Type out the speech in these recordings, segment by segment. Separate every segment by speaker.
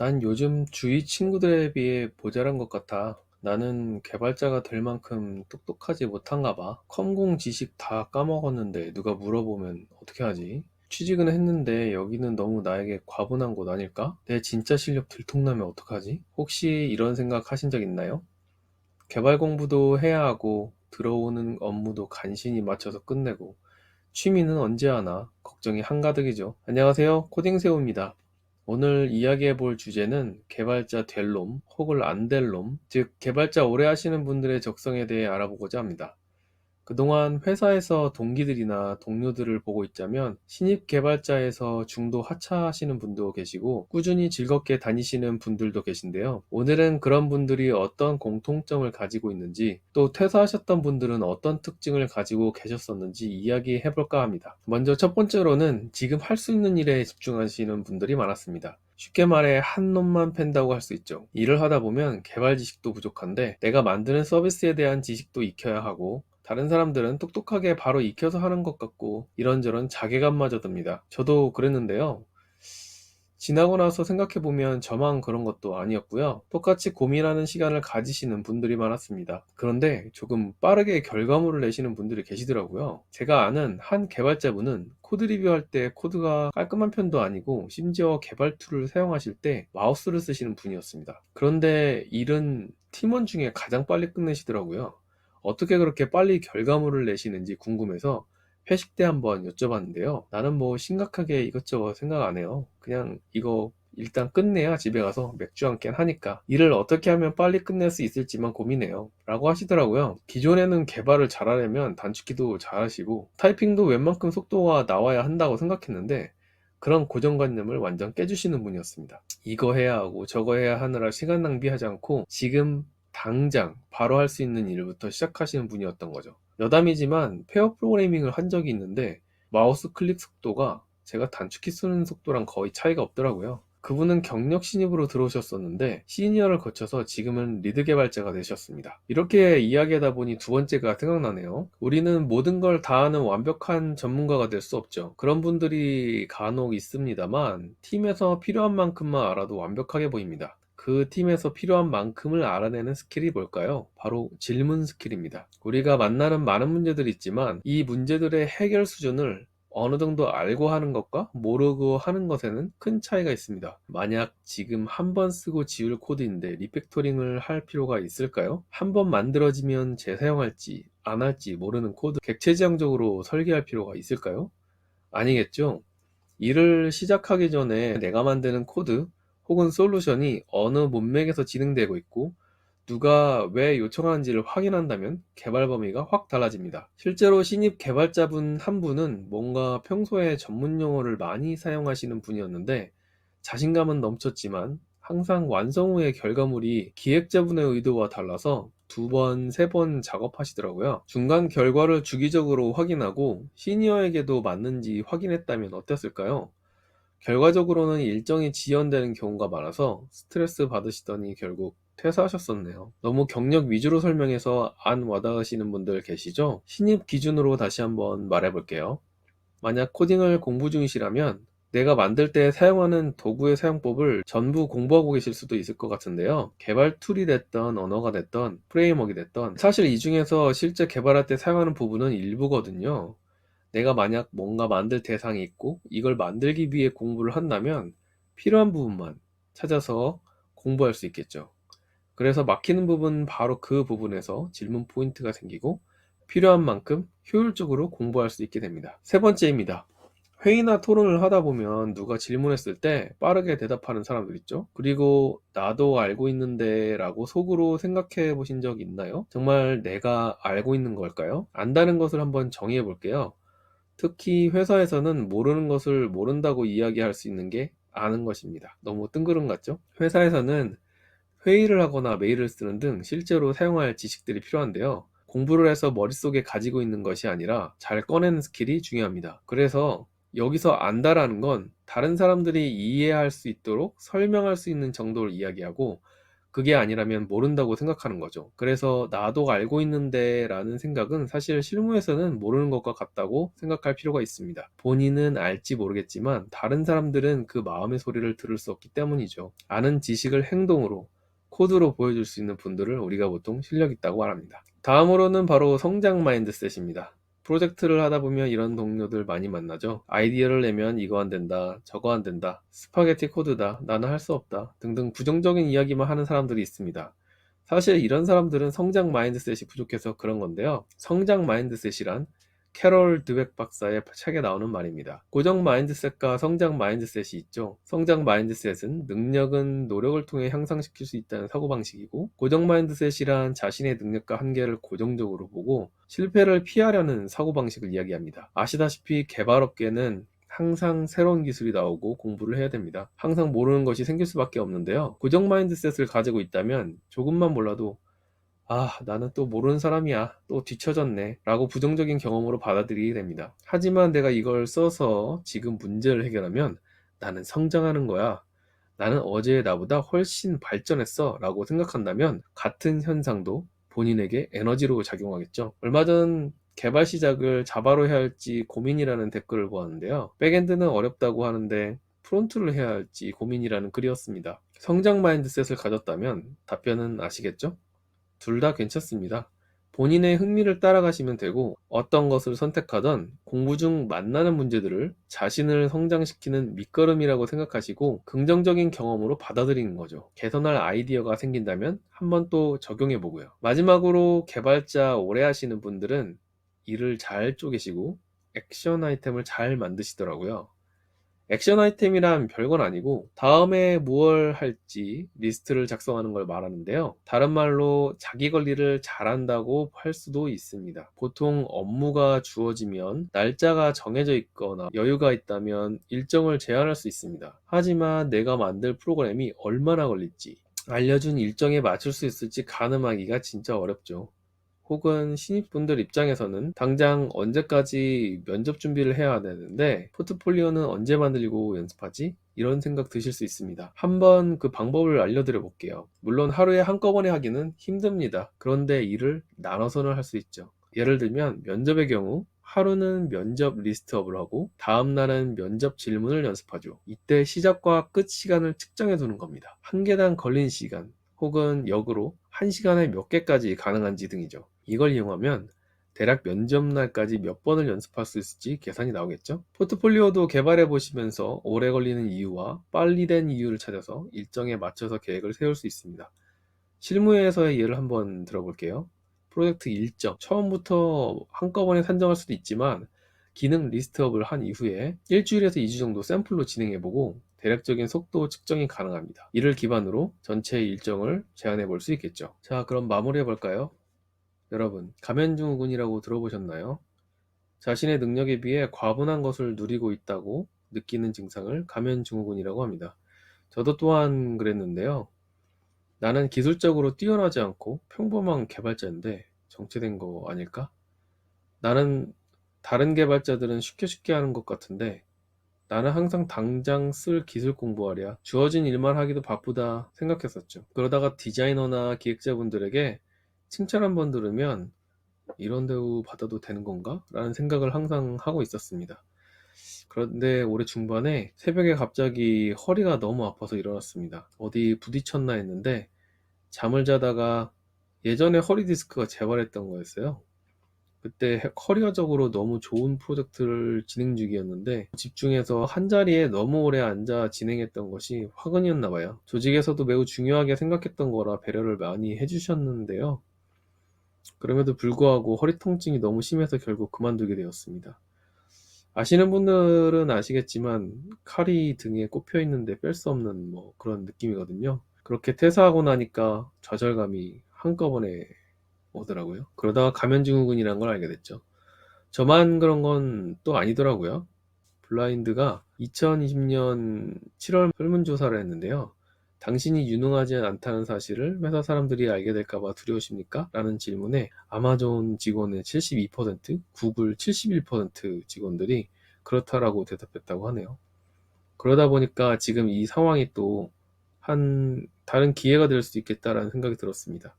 Speaker 1: 난 요즘 주위 친구들에 비해 모자란 것 같아. 나는 개발자가 될 만큼 똑똑하지 못한가 봐. 컴공 지식 다 까먹었는데 누가 물어보면 어떻게 하지? 취직은 했는데 여기는 너무 나에게 과분한 곳 아닐까? 내 진짜 실력 들통나면 어떡하지? 혹시 이런 생각 하신 적 있나요? 개발 공부도 해야 하고 들어오는 업무도 간신히 맞춰서 끝내고 취미는 언제 하나 걱정이 한가득이죠. 안녕하세요. 코딩새우입니다. 오늘 이야기해 볼 주제는 개발자 될 놈 혹은 안 될 놈, 즉 개발자 오래 하시는 분들의 적성에 대해 알아보고자 합니다. 그동안 회사에서 동기들이나 동료들을 보고 있자면 신입 개발자에서 중도 하차하시는 분도 계시고 꾸준히 즐겁게 다니시는 분들도 계신데요. 오늘은 그런 분들이 어떤 공통점을 가지고 있는지 또 퇴사하셨던 분들은 어떤 특징을 가지고 계셨었는지 이야기해 볼까 합니다. 먼저 첫 번째로는 지금 할 수 있는 일에 집중하시는 분들이 많았습니다. 쉽게 말해 한 놈만 팬다고 할 수 있죠. 일을 하다 보면 개발 지식도 부족한데 내가 만드는 서비스에 대한 지식도 익혀야 하고 다른 사람들은 똑똑하게 바로 익혀서 하는 것 같고 이런저런 자괴감마저 듭니다. 저도 그랬는데요. 지나고 나서 생각해보면 저만 그런 것도 아니었고요. 똑같이 고민하는 시간을 가지시는 분들이 많았습니다. 그런데 조금 빠르게 결과물을 내시는 분들이 계시더라고요. 제가 아는 한 개발자분은 코드 리뷰할 때 코드가 깔끔한 편도 아니고 심지어 개발 툴을 사용하실 때 마우스를 쓰시는 분이었습니다. 그런데 일은 팀원 중에 가장 빨리 끝내시더라고요. 어떻게 그렇게 빨리 결과물을 내시는지 궁금해서 회식 때 한번 여쭤봤는데요. 나는 뭐 심각하게 이것저것 생각 안 해요. 그냥 이거 일단 끝내야 집에 가서 맥주 한 캔 하니까 일을 어떻게 하면 빨리 끝낼 수 있을지만 고민해요. 라고 하시더라고요. 기존에는 개발을 잘하려면 단축키도 잘하시고 타이핑도 웬만큼 속도가 나와야 한다고 생각했는데 그런 고정관념을 완전 깨주시는 분이었습니다. 이거 해야 하고 저거 해야 하느라 시간 낭비하지 않고 지금 당장 바로 할 수 있는 일부터 시작하시는 분이었던 거죠. 여담이지만 페어 프로그래밍을 한 적이 있는데 마우스 클릭 속도가 제가 단축키 쓰는 속도랑 거의 차이가 없더라고요. 그분은 경력 신입으로 들어오셨었는데 시니어를 거쳐서 지금은 리드 개발자가 되셨습니다. 이렇게 이야기하다 보니 두 번째가 생각나네요. 우리는 모든 걸 다 아는 완벽한 전문가가 될 수 없죠. 그런 분들이 간혹 있습니다만 팀에서 필요한 만큼만 알아도 완벽하게 보입니다. 그 팀에서 필요한 만큼을 알아내는 스킬이 뭘까요? 바로 질문 스킬입니다. 우리가 만나는 많은 문제들이 있지만 이 문제들의 해결 수준을 어느 정도 알고 하는 것과 모르고 하는 것에는 큰 차이가 있습니다. 만약 지금 한 번 쓰고 지울 코드인데 리팩토링을 할 필요가 있을까요? 한 번 만들어지면 재사용할지 안 할지 모르는 코드 객체지향적으로 설계할 필요가 있을까요? 아니겠죠? 일을 시작하기 전에 내가 만드는 코드 혹은 솔루션이 어느 문맥에서 진행되고 있고 누가 왜 요청하는지를 확인한다면 개발 범위가 확 달라집니다. 실제로 신입 개발자분 한 분은 뭔가 평소에 전문 용어를 많이 사용하시는 분이었는데 자신감은 넘쳤지만 항상 완성 후의 결과물이 기획자분의 의도와 달라서 두 번, 세 번 작업하시더라고요. 중간 결과를 주기적으로 확인하고 시니어에게도 맞는지 확인했다면 어땠을까요? 결과적으로는 일정이 지연되는 경우가 많아서 스트레스 받으시더니 결국 퇴사하셨었네요. 너무 경력 위주로 설명해서 안 와닿으시는 분들 계시죠? 신입 기준으로 다시 한번 말해볼게요. 만약 코딩을 공부 중이시라면 내가 만들 때 사용하는 도구의 사용법을 전부 공부하고 계실 수도 있을 것 같은데요. 개발 툴이 됐던 언어가 됐던 프레임워크이 됐던 사실 이 중에서 실제 개발할 때 사용하는 부분은 일부거든요. 내가 만약 뭔가 만들 대상이 있고 이걸 만들기 위해 공부를 한다면 필요한 부분만 찾아서 공부할 수 있겠죠. 그래서 막히는 부분 바로 그 부분에서 질문 포인트가 생기고 필요한 만큼 효율적으로 공부할 수 있게 됩니다. 세 번째입니다. 회의나 토론을 하다 보면 누가 질문했을 때 빠르게 대답하는 사람들 있죠? 그리고 나도 알고 있는데 라고 속으로 생각해 보신 적 있나요? 정말 내가 알고 있는 걸까요? 안다는 것을 한번 정의해 볼게요. 특히 회사에서는 모르는 것을 모른다고 이야기할 수 있는 게 아는 것입니다. 너무 뜬구름 같죠? 회사에서는 회의를 하거나 메일을 쓰는 등 실제로 사용할 지식들이 필요한데요. 공부를 해서 머릿속에 가지고 있는 것이 아니라 잘 꺼내는 스킬이 중요합니다. 그래서 여기서 안다라는 건 다른 사람들이 이해할 수 있도록 설명할 수 있는 정도를 이야기하고 그게 아니라면 모른다고 생각하는 거죠. 그래서 나도 알고 있는데 라는 생각은 사실 실무에서는 모르는 것과 같다고 생각할 필요가 있습니다. 본인은 알지 모르겠지만 다른 사람들은 그 마음의 소리를 들을 수 없기 때문이죠. 아는 지식을 행동으로 코드로 보여줄 수 있는 분들을 우리가 보통 실력 있다고 말합니다. 다음으로는 바로 성장 마인드셋입니다. 프로젝트를 하다 보면 이런 동료들 많이 만나죠. 아이디어를 내면 이거 안 된다, 저거 안 된다, 스파게티 코드다, 나는 할 수 없다 등등 부정적인 이야기만 하는 사람들이 있습니다. 사실 이런 사람들은 성장 마인드셋이 부족해서 그런 건데요. 성장 마인드셋이란 캐롤 드백 박사의 책에 나오는 말입니다. 고정 마인드셋과 성장 마인드셋이 있죠. 성장 마인드셋은 능력은 노력을 통해 향상시킬 수 있다는 사고방식이고, 고정 마인드셋이란 자신의 능력과 한계를 고정적으로 보고 실패를 피하려는 사고방식을 이야기합니다. 아시다시피 개발업계는 항상 새로운 기술이 나오고 공부를 해야 됩니다. 항상 모르는 것이 생길 수밖에 없는데요. 고정 마인드셋을 가지고 있다면 조금만 몰라도 아, 나는 또 모르는 사람이야. 또 뒤처졌네. 라고 부정적인 경험으로 받아들이게 됩니다. 하지만 내가 이걸 써서 지금 문제를 해결하면 나는 성장하는 거야. 나는 어제의 나보다 훨씬 발전했어. 라고 생각한다면 같은 현상도 본인에게 에너지로 작용하겠죠. 얼마 전 개발 시작을 자바로 해야 할지 고민이라는 댓글을 보았는데요. 백엔드는 어렵다고 하는데 프론트를 해야 할지 고민이라는 글이었습니다. 성장 마인드셋을 가졌다면 답변은 아시겠죠? 둘 다 괜찮습니다. 본인의 흥미를 따라가시면 되고 어떤 것을 선택하던 공부 중 만나는 문제들을 자신을 성장시키는 밑거름이라고 생각하시고 긍정적인 경험으로 받아들이는 거죠. 개선할 아이디어가 생긴다면 한번 또 적용해 보고요. 마지막으로 개발자 오래 하시는 분들은 일을 잘 쪼개시고 액션 아이템을 잘 만드시더라고요. 액션 아이템이란 별건 아니고 다음에 무얼 할지 리스트를 작성하는 걸 말하는데요. 다른 말로 자기 관리를 잘한다고 할 수도 있습니다. 보통 업무가 주어지면 날짜가 정해져 있거나 여유가 있다면 일정을 제한할 수 있습니다. 하지만 내가 만들 프로그램이 얼마나 걸릴지 알려준 일정에 맞출 수 있을지 가늠하기가 진짜 어렵죠. 혹은 신입분들 입장에서는 당장 언제까지 면접 준비를 해야 되는데 포트폴리오는 언제 만들고 연습하지? 이런 생각 드실 수 있습니다. 한번 그 방법을 알려드려 볼게요. 물론 하루에 한꺼번에 하기는 힘듭니다. 그런데 일을 나눠서는 할 수 있죠. 예를 들면 면접의 경우 하루는 면접 리스트업을 하고 다음 날은 면접 질문을 연습하죠. 이때 시작과 끝 시간을 측정해 두는 겁니다. 한 개당 걸린 시간 혹은 역으로 한 시간에 몇 개까지 가능한지 등이죠. 이걸 이용하면 대략 면접날까지 몇 번을 연습할 수 있을지 계산이 나오겠죠? 포트폴리오도 개발해 보시면서 오래 걸리는 이유와 빨리 된 이유를 찾아서 일정에 맞춰서 계획을 세울 수 있습니다. 실무에서의 예를 한번 들어볼게요. 프로젝트 일정, 처음부터 한꺼번에 산정할 수도 있지만 기능 리스트업을 한 이후에 일주일에서 2주 정도 샘플로 진행해보고 대략적인 속도 측정이 가능합니다. 이를 기반으로 전체 일정을 제안해 볼 수 있겠죠. 자, 그럼 마무리해 볼까요? 여러분, 가면증후군이라고 들어보셨나요? 자신의 능력에 비해 과분한 것을 누리고 있다고 느끼는 증상을 가면증후군이라고 합니다. 저도 또한 그랬는데요. 나는 기술적으로 뛰어나지 않고 평범한 개발자인데 정체된 거 아닐까? 나는 다른 개발자들은 쉽게 쉽게 하는 것 같은데 나는 항상 당장 쓸 기술 공부하랴 주어진 일만 하기도 바쁘다 생각했었죠. 그러다가 디자이너나 기획자분들에게 칭찬 한 번 들으면 이런 대우 받아도 되는 건가? 라는 생각을 항상 하고 있었습니다. 그런데 올해 중반에 새벽에 갑자기 허리가 너무 아파서 일어났습니다. 어디 부딪혔나 했는데 잠을 자다가 예전에 허리 디스크가 재발했던 거였어요. 그때 커리어적으로 너무 좋은 프로젝트를 진행 중이었는데 집중해서 한 자리에 너무 오래 앉아 진행했던 것이 화근이었나 봐요. 조직에서도 매우 중요하게 생각했던 거라 배려를 많이 해주셨는데요. 그럼에도 불구하고 허리 통증이 너무 심해서 결국 그만두게 되었습니다. 아시는 분들은 아시겠지만 칼이 등에 꼽혀 있는데 뺄 수 없는 뭐 그런 느낌이거든요. 그렇게 퇴사하고 나니까 좌절감이 한꺼번에 오더라고요. 그러다가 가면증후군이라는 걸 알게 됐죠. 저만 그런 건 또 아니더라고요. 블라인드가 2020년 7월 설문조사를 했는데요. 당신이 유능하지 않다는 사실을 회사 사람들이 알게 될까봐 두려우십니까? 라는 질문에 아마존 직원의 72%, 구글 71% 직원들이 그렇다라고 대답했다고 하네요. 그러다 보니까 지금 이 상황이 또 한 다른 기회가 될 수 있겠다라는 생각이 들었습니다.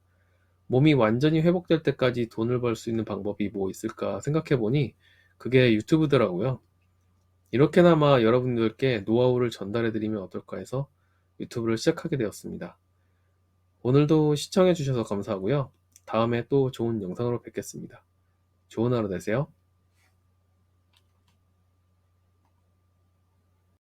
Speaker 1: 몸이 완전히 회복될 때까지 돈을 벌 수 있는 방법이 뭐 있을까 생각해 보니 그게 유튜브더라고요. 이렇게나마 여러분들께 노하우를 전달해 드리면 어떨까 해서 유튜브를 시작하게 되었습니다. 오늘도 시청해 주셔서 감사하고요. 다음에 또 좋은 영상으로 뵙겠습니다. 좋은 하루 되세요.